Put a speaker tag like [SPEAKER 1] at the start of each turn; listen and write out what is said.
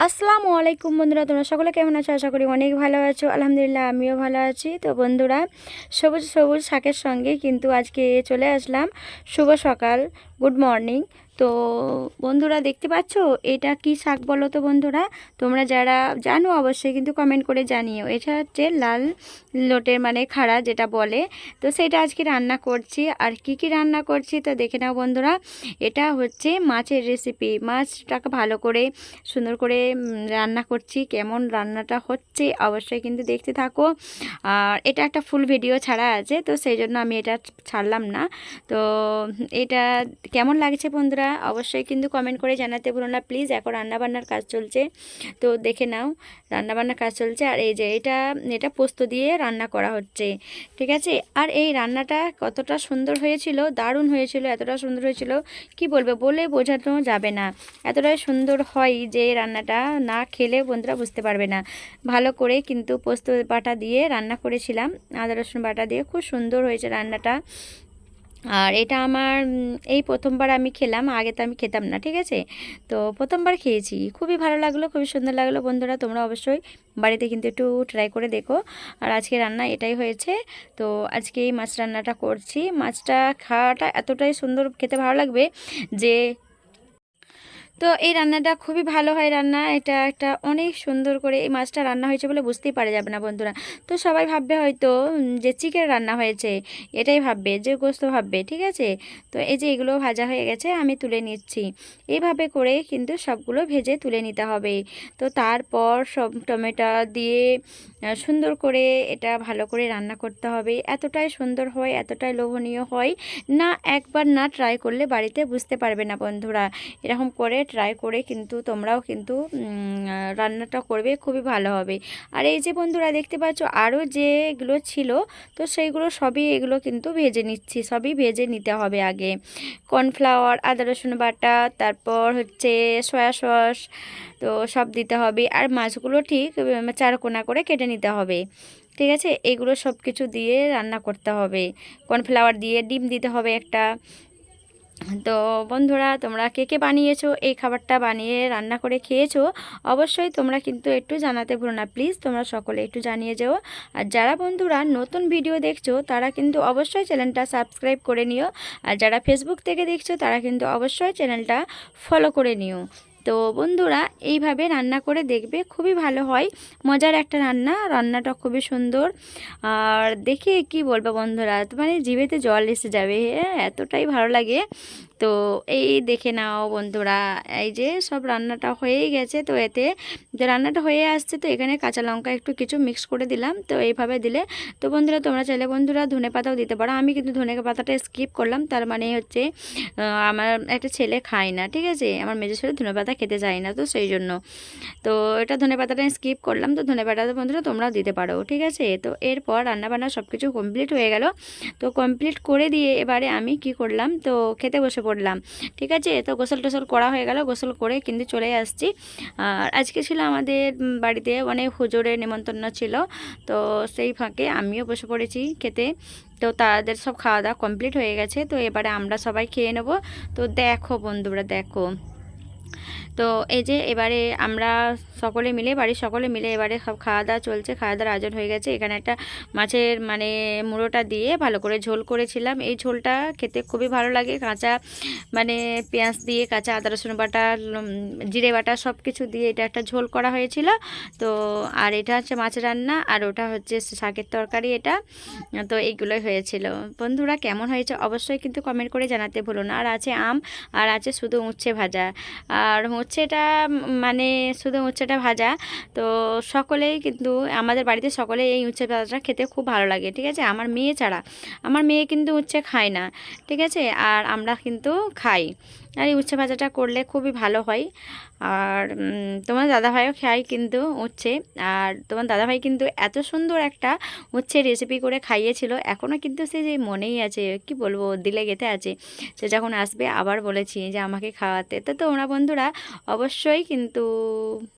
[SPEAKER 1] আসসালামু আলাইকুম বন্ধুরা, তোমরা সকলে কেমন আছো? আশা করি অনেক ভালো আছো। আলহামদুলিল্লাহ, আমিও ভালো আছি। তো বন্ধুরা, সবুজ সবুজ শাকের সঙ্গে কিন্তু আজকে চলে আসলাম। শুভ সকাল, গুড মর্নিং। তো বন্ধুরা দেখতে পাচ্ছ? এটা কি শাক বলো তো বন্ধুরা? তোমরা যারা জানো অবশ্যই কিন্তু কমেন্ট করে জানিও। এটা হচ্ছে লাল লোটের মানে খাড়া যেটা বলে। তো সেটা আজকে রান্না করছি। আর কি কি রান্না করছি তো দেখে নাও বন্ধুরা। এটা হচ্ছে মাছের রেসিপি মাছটাকে ভালো করে, সুন্দর করে রান্না করছি। কেমন রান্নাটা হচ্ছে অবশ্যই কিন্তু দেখতে থাকো। আর এটা একটা ফুল ভিডিও ছাড়া আছে, তো সেই জন্য আমি এটা ছাড়লাম না। তো এটা কেমন লাগছে বন্ধুরা? অবশ্যই কিন্তু কমেন্ট করে জানাতে ভুলো না। প্লিজ এখন রান্নাবান্নার কাজ চলছে। তো দেখে নাও, রান্নাবান্নার কাজ চলছে। আর এই যে এটা এটা পোস্ত দিয়ে রান্না করা হচ্ছে। ঠিক আছে? আর এই রান্নাটা কতটা সুন্দর হয়েছিল, দারুণ হয়েছিল, এতটা সুন্দর হয়েছিল, কি বলবে, বলে বোঝানো যাবে না। এতটাই সুন্দর হয় যে রান্নাটা না খেলে বন্ধুরা বুঝতে পারবে না। ভালো করে কিন্তু পোস্ত বাটা দিয়ে রান্না করেছিলাম। আদা রসুন বাটা দিয়ে খুব সুন্দর হয়েছে রান্নাটা। আর এটা আমার এই প্রথমবার আমি খেলাম, আগে তো আমি খেতাম না, ঠিক আছে? তো প্রথমবার খেয়েছি, খুবই ভালো লাগল, খুবই সুন্দর লাগল। বন্ধুরা, তোমরা অবশ্যই বাড়িতে কিন্তু একটু ট্রাই করে দেখো। আর আজকে রান্না এটাই হয়েছে। তো আজকে এই মাছ রান্নাটা করছি। মাছটা খাওয়াটা এতটাই সুন্দর, খেতে ভালো লাগবে যে তো এই রান্নাটা খুবই ভালো হয় রান্না। এটা একটা অনেক সুন্দর করে এই মাছটা রান্না হয়েছে বলে বুঝতেই পারা যাবে না বন্ধুরা। তো সবাই ভাববে হয়তো যে চিকেন রান্না হয়েছে, এটাই ভাববে, যে গোস্ত ভাববে, ঠিক আছে? তো এই যে এগুলো ভাজা হয়ে গেছে, আমি তুলে নিচ্ছি। এইভাবে করে কিন্তু সবগুলো ভেজে তুলে নিতে হবে। তো তারপর সব টমেটো দিয়ে সুন্দর করে এটা ভালো করে রান্না করতে হবে। এতটাই সুন্দর হয়, এতটাই লোভনীয় হয়, না একবার না ট্রাই করলে বাড়িতে বুঝতে পারবে না বন্ধুরা। এরকম করে ট্রাই করে কিন্তু তোমরাও কিন্তু রান্নাটা করবে, খুবই ভালো হবে। আর এই যে বন্ধুরা দেখতে পাচ্ছ, আরও যেগুলো ছিল, তো সেইগুলো সবই এগুলো কিন্তু ভেজে নিচ্ছি, সবই ভেজে নিতে হবে আগে। কর্নফ্লাওয়ার, আদা, রসুন বাটা, তারপর হচ্ছে সয়া সস, তো সব দিতে হবে। আর মাছগুলো ঠিক চারকোনা করে কেটে নিতে হবে। ঠিক আছে? এগুলো সব কিছু দিয়ে রান্না করতে হবে। কর্নফ্লাওয়ার দিয়ে ডিম দিতে হবে একটা। তো বন্ধুরা, তোমরা কে কে বানিয়েছো? এই খাবারটা বানিয়ে রান্না করে খেয়েছো? অবশ্যই তোমরা কিন্তু একটু জানাতে ভুলো না। প্লিজ তোমরা সকলে একটু জানিয়ে যাও। আর যারা বন্ধুরা নতুন ভিডিও দেখছ, তারা কিন্তু অবশ্যই চ্যানেলটা সাবস্ক্রাইব করে নিও। আর যারা ফেসবুক থেকে দেখছ, তারা কিন্তু অবশ্যই চ্যানেলটা ফলো করে নিও। তো বন্ধুরা, এইভাবে রান্না করে দেখবে খুবই ভালো হয়। মজার একটা রান্না, রান্নাটা খুবই সুন্দর। আর দেখে কি বলব বন্ধুরা মানে জিভেতে জল এসে যাবে হ্যাঁ এতটাই ভালো লাগে। তো এই দেখে নাও বন্ধুরা, এই যে সব রান্নাটা হয়েই গেছে। তো এতে যে রান্নাটা হয়ে আসছে, তো এখানে কাঁচা লঙ্কা একটু কিছু মিক্স করে দিলাম, তো এইভাবে দিলে তো বন্ধুরা তোমরা চাইলে বন্ধুরা ধনে পাতাও দিতে পারো। আমি কিন্তু ধনে পাতাটা স্কিপ করলাম, তার মানে হচ্ছে আমার একটা ছেলে খায় না, ঠিক আছে? আমার মেজো ছেলে ধনে পাতা খেতে যায় না, তো সেই জন্য। তো এটা ধনে পাতাটা স্কিপ করলাম, তো ধনে পাতাটা বন্ধুরা তোমরাও দিতে পারো, ঠিক আছে? তো এরপর রান্নাবান্না সব কিছু কমপ্লিট হয়ে গেল। তো কমপ্লিট করে দিয়ে এবারে আমি কি করলাম, তো খেতে বসে পড়লাম ঠিক আছে? তো গোসল টোসল করা হয়ে গেল, গোসল করে কিন্তু চলে আসছি। আর আজকে ছিল আমাদের বাড়িতে অনেক হুজুরের নিমন্ত্রণ ছিল। তো সেই ফাঁকে আমিও বসে পড়েছি খেতে। তো তাদের সব খাওয়া দাওয়া কমপ্লিট হয়ে গেছে। তো এবারে আমরা সবাই খেয়ে নেব। তো দেখো বন্ধুরা, দেখো। তো এই যে এবারে আমরা সকলে মিলে বাড়ির সকলে মিলে এবারে সব খাওয়া দাওয়া চলছে খাওয়া দাওয়ার আয়োজন হয়ে গেছে। এখানে একটা মাছের মানে মুড়োটা দিয়ে ভালো করে ঝোল করেছিলাম। এই ঝোলটা খেতে খুবই ভালো লাগে। কাঁচা মানে পেঁয়াজ দিয়ে কাঁচা আদা রসুন বাটা জিরে বাটা সব কিছু দিয়ে এটা একটা ঝোল করা হয়েছিল। তো আর এটা হচ্ছে মাছ রান্না আর ওটা হচ্ছে শাকের তরকারি এটা। তো এইগুলোই হয়েছিল। বন্ধুরা কেমন হয়েছে অবশ্যই কিন্তু কমেন্ট করে জানাতে ভুলো না। আর আছে আম আর আছে শুধু উচ্ছে ভাজা। আর উচ্ছেটা উম, মানে শুধু উচ্ছেটা ভাজা। তো সকলেই কিন্তু, আমাদের বাড়িতে সকলেই এই উচ্ছে ভাজাটা খেতে খুব ভালো লাগে, ঠিক আছে? আমার মেয়ে ছাড়া। আমার মেয়ে কিন্তু উচ্ছে খায় না, ঠিক আছে? আর আমরা কিন্তু খাই। আর এই উচ্ছে ভাজাটা করলে খুবই ভালো হয়। আর তোমার দাদাভাইও খায় কিন্তু উচ্ছে। আর তোমার দাদাভাই কিন্তু এত সুন্দর একটা উচ্ছে রেসিপি করে খাইয়েছিল। এখনও কিন্তু সে যে মনেই আছে, কি বলব, দিলে গেতে আছে। সে যখন আসবে আবার বলেছি যে আমাকে খাওয়াতে। তো তোমরা বন্ধুরা অবশ্যই কিন্তু